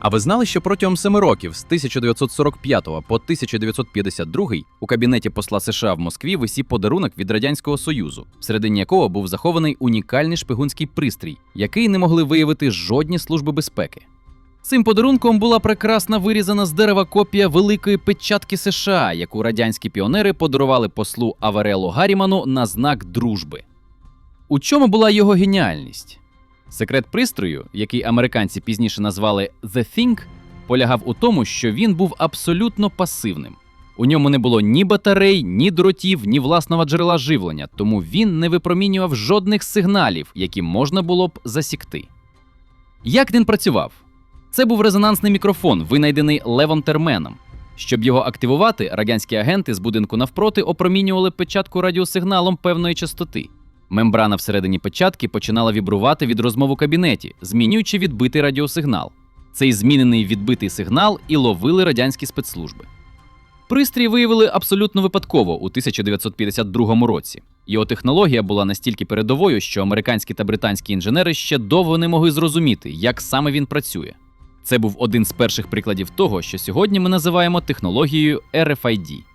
А ви знали, що протягом семи років з 1945 по 1952 у кабінеті посла США в Москві висів подарунок від Радянського Союзу, всередині якого був захований унікальний шпигунський пристрій, який не могли виявити жодні служби безпеки. Цим подарунком була прекрасна вирізана з дерева копія великої печатки США, яку радянські піонери подарували послу Аверелу Гаріману на знак дружби. У чому була його геніальність? Секрет пристрою, який американці пізніше назвали The Thing, полягав у тому, що він був абсолютно пасивним. У ньому не було ні батарей, ні дротів, ні власного джерела живлення, тому він не випромінював жодних сигналів, які можна було б засікти. Як він працював? Це був резонансний мікрофон, винайдений Левом Терменом. Щоб його активувати, радянські агенти з будинку навпроти опромінювали печатку радіосигналом певної частоти. Мембрана всередині печатки починала вібрувати від розмов у кабінеті, змінюючи відбитий радіосигнал. Цей змінений відбитий сигнал і ловили радянські спецслужби. Пристрій виявили абсолютно випадково у 1952 році. Його технологія була настільки передовою, що американські та британські інженери ще довго не могли зрозуміти, як саме він працює. Це був один з перших прикладів того, що сьогодні ми називаємо технологією RFID.